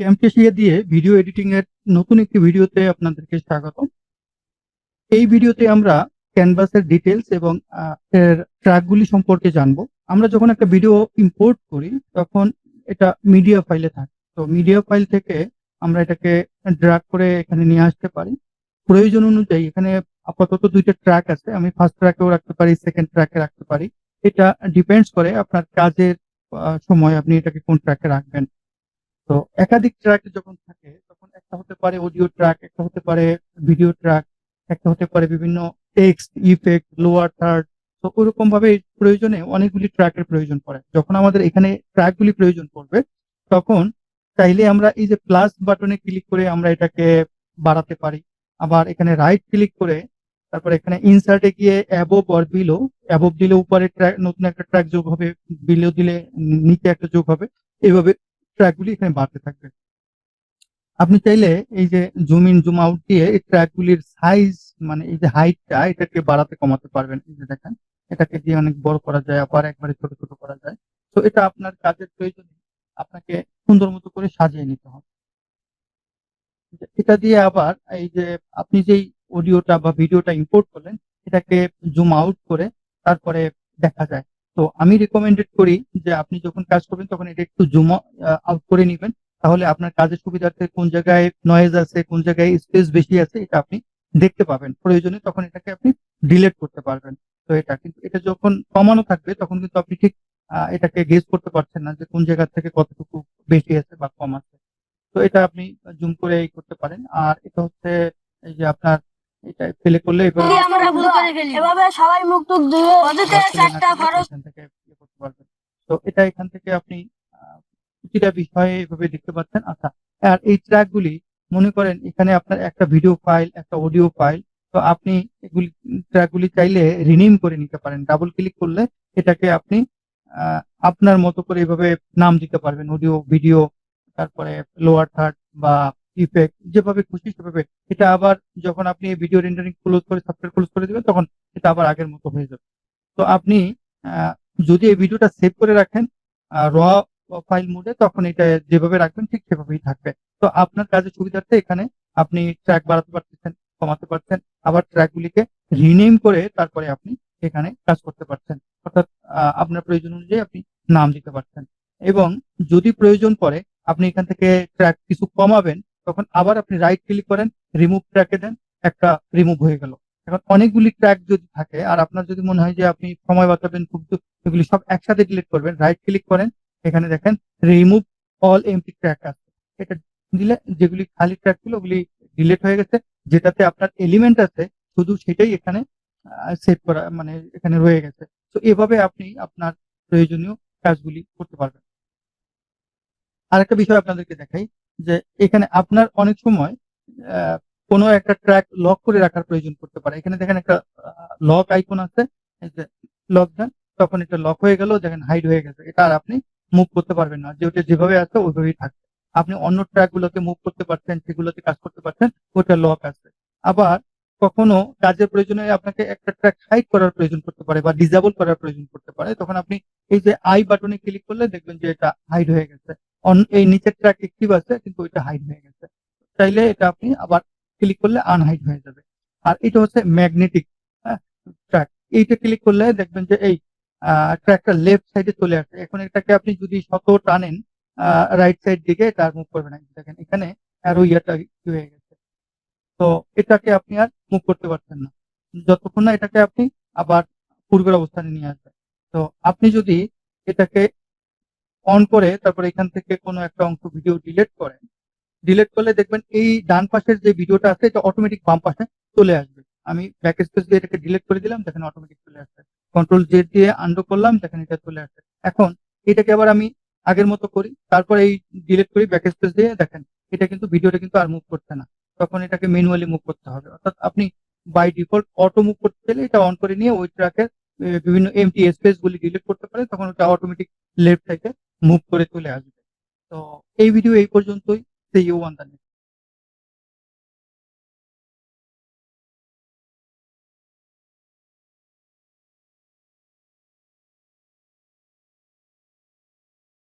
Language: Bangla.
ক্যামকেশিয়া দিয়ে ভিডিও এডিটিং এর নতুন একটি ভিডিওতে আপনাদেরকে স্বাগত এই ভিডিওতে আমরা ক্যানভাসের ডিটেলস এবং এর ট্র্যাকগুলি সম্পর্কে জানব। আমরা যখন একটা ভিডিও ইম্পোর্ট করি, তখন এটা মিডিয়া ফাইলে থাকে। তো মিডিয়া ফাইল থেকে আমরা এটাকে ড্রাগ করে এখানে নিয়ে আসতে পারি। প্রয়োজন অনুযায়ী এখানে আপাতত দুইটা ট্র্যাক আছে। আমি ফার্স্ট ট্র্যাকেও রাখতে পারি সেকেন্ড ট্র্যাকে রাখতে পারি। এটা ডিপেন্ডস করে আপনার কাজের সময় আপনি এটাকে কোন ট্র্যাকে রাখবেন। তো একাধিক ট্র্যাক যখন থাকে, তখন একটা হতে পারে অডিও ট্র্যাক একটা হতে পারে ভিডিও ট্র্যাক একটা হতে পারে বিভিন্ন টেক্সট ইফেক্ট লোয়ার থার্ড তো ওরকম ভাবে প্রয়োজনে অনেকগুলি ট্র্যাকের প্রয়োজন পড়ে। যখন আমাদের এখানে ট্র্যাকগুলি প্রয়োজন পড়বে, তখন চাইলে আমরা এই যে প্লাস বাটনে ক্লিক করে আমরা এটাকে বাড়াতে পারি। আবার এখানে রাইট ক্লিক করে তারপর এখানে ইনসার্টে গিয়ে অ্যাবভ অর বিলো অ্যাবভ দিলে উপরে ট্র্যাক নতুন একটা ট্র্যাক যোগ হবে বিলো দিলে নিচে একটা যোগ হবে। এইভাবে ট্র্যাকগুলি এখানে বাড়তে থাকবে। আপনি চাইলে এই যে জুম ইন জুম আউট দিয়ে এই ট্র্যাকগুলির সাইজ মানে এই যে হাইটটা এটাকে বাড়াতে, কমাতে পারবেন। এই যে দেখেন, এটাকে দিয়ে অনেক বড় করা যায়, আবার একবারে ছোট ছোট করা যায়। তো এটা আপনার কাজের প্রয়োজনে আপনাকে সুন্দর মতো করে সাজিয়ে নিতে হবে। এটা দিয়ে আবার এই যে আপনি যেই অডিওটা বা ভিডিওটা ইম্পোর্ট করলেন, এটাকে জুম আউট করে তারপরে দেখা যায়। তো আমি রিকমেন্ডেড করি যে আপনি যখন কাজ করবেন, তখন এটা একটু জুম আউট করে নেবেন। তাহলে আপনার কাজের সুবিধার্থে কোন জায়গায় নয়েজ আছে, কোন জায়গায় স্পেস বেশি আছে, এটা আপনি দেখতে পাবেন। প্রয়োজনে তখন এটাকে আপনি ডিলেট করতে পারবেন। তো এটা কিন্তু, এটা যখন কমানো থাকবে, তখন কিন্তু আপনি ঠিক এটাকে গেস করতে পারছেন না যে কোন জায়গা থেকে কতটুকু বেশি আছে বা কম আছে। তো এটা আপনি জুম করে এই করতে পারেন। আর এটা হচ্ছে এই যে আপনার এটা করলে ফেলি। এভাবে সবাই মুখ টুক ধুয়ে অযথা চারটা খরচ থেকে ইয়ে করতে পারবেন। তো এটা এখান থেকে আপনি আহ, প্রতিটা বিষয়ে এভাবে দেখতে পাচ্ছেন। আচ্ছা আর এই ট্র্যাক গুলি মনে করেন এখানে আপনার একটা ভিডিও ফাইল একটা অডিও ফাইল। তো আপনি এগুলি ট্র্যাক গুলি চাইলে রিনেম করে নিতে পারেন। ডাবল ক্লিক করলে এটাকে আপনি আহ, আপনার মতো করে এভাবে নাম দিতে পারবেন। অডিও ভিডিও তারপরে লোয়ার থার্ড বা ইফেক্ট যেভাবে খুশি সেভাবে। এটা আবার যখন আপনি ভিডিও রেন্ডারিং ক্লোজ করে সফটওয়্যার ক্লোজ করে দেবেন, তখন এটা আবার আগের মতো হয়ে যাবে। তো আপনি যদি এই ভিডিওটা সেভ করে রাখেন র ফাইল মোডে তখন এটা যেভাবে রাখবেন, ঠিক সেভাবেই থাকবে। তো আপনার কাজের সুবিধার্থে এখানে আপনি ট্র্যাক বাড়াতে পারতেছেন, কমাতে পারছেন, আবার ট্র্যাক গুলিকে রিনেম করে তারপরে আপনি এখানে কাজ করতে পারছেন। অর্থাৎ আপনার প্রয়োজন অনুযায়ী আপনি নাম দিতে পারছেন। এবং যদি প্রয়োজন পড়ে, আপনি এখান থেকে ট্র্যাক কিছু কমাবেন তখন আবার আপনি রাইট ক্লিক করেন রিমুভ ট্র্যাকে দেন, একটা রিমুভ হয়ে গেল। এখন অনেকগুলি ট্র্যাক যদি থাকে, আর আপনার যদি মনে হয় যে আপনি সময় বাঁচাবেন খুব এগুলি সব একসাথে ডিলিট করবেন রাইট ক্লিক করেন, এখানে দেখেন রিমুভ অল এমটি ট্র্যাক আছে। এটা দিলে যেগুলি খালি ট্র্যাক ছিল, ওগুলি ডিলিট হয়ে গেছে, যেটাতে আপনার এলিমেন্ট আছে, শুধু সেটাই এখানে সেভ করা মানে এখানে রয়ে গেছে। তো এভাবে আপনি আপনার প্রয়োজনীয় কাজগুলি করতে পারবেন। আর একটা বিষয় আপনাদেরকে দেখাই যে এখানে আপনার অনেক সময় কোনো একটা ট্র্যাক লক করে রাখার প্রয়োজন পড়তে পারে। এখানে দেখেন একটা লক আইকন আছে লক দেন তখন এটা লক হয়ে গেল, দেখেন হাইড হয়ে গেছে। এটা আর আপনি মুভ করতে পারবেন না। যে ওটা যেভাবে আছে, ওইভাবেই থাকবে। আপনি অন্য ট্র্যাক গুলোকে মুভ করতে পারছেন, সেগুলোতে কাজ করতে পারছেন ওটা লক আছে। আবার কখনো কাজের প্রয়োজনে আপনাকে একটা ট্র্যাক হাইড করার প্রয়োজন করতে পারে বা ডিসেবল করার প্রয়োজন করতে পারে। তখন আপনি এই যে আই বাটনে ক্লিক করলে দেখবেন যে এটা হাইড হয়ে গেছে। এই নিচের ট্র্যাক অ্যাক্টিভ আছে, কিন্তু ওইটা হাইড হয়ে গেছে। চাইলে এটা আপনি আবার ক্লিক করলে আনহাইড হয়ে যাবে। আর এটা হচ্ছে ম্যাগনেটিক ট্র্যাক এইটা ক্লিক করলে দেখবেন যে এই ট্র্যাকটা লেফট সাইডে চলে আসে। এখন এটাকে আপনি যদি শত টানেন রাইট সাইড দিকে এটা মুভ করবে না। দেখেন, এখানে আরও ইয়াটা হয়ে গেছে। তো এটাকে আপনি আর মুভ করতে পারছেন না। যতক্ষণ না এটাকে আপনি আবার পূর্বের অবস্থানে নিয়ে আসবেন। তো আপনি যদি এটাকে অন করে তারপর এখান থেকে কোনো একটা অংশ ভিডিও ডিলিট করেন। ডিলেট করলে দেখবেন এই ডান পাশের যে ভিডিওটা আছে, এটা অটোমেটিক বাম পাশে চলে আসবে। আমি ব্যাক স্পেস দিয়ে এটাকে ডিলিট করে দিলাম, দেখেন অটোমেটিক চলে আসছে। কন্ট্রোল জেড দিয়ে আন্ডো করলাম, দেখেন এটা চলে আসছে। এখন এটাকে আবার আমি আগের মতো করি, তারপর এই ডিলিট করি ব্যাক স্পেস দিয়ে, দেখেন এটা কিন্তু ভিডিওটা কিন্তু আর মুভ করছে না। তখন এটাকে ম্যানুয়ালি মুভ করতে হবে। অর্থাৎ আপনি বাই ডিফল্ট অটো মুভ করতে চাইলে এটা অন করে নিয়ে ওই ট্র্যাকের বিভিন্ন এমটি স্পেস গুলি ডিলিট করতে পারে তখন ওটা অটোমেটিক লেফট থেকে মুভ করে চলে আসবে। তো এই ভিডিও এই পর্যন্তই। সে ইউ ওয়ান দ্য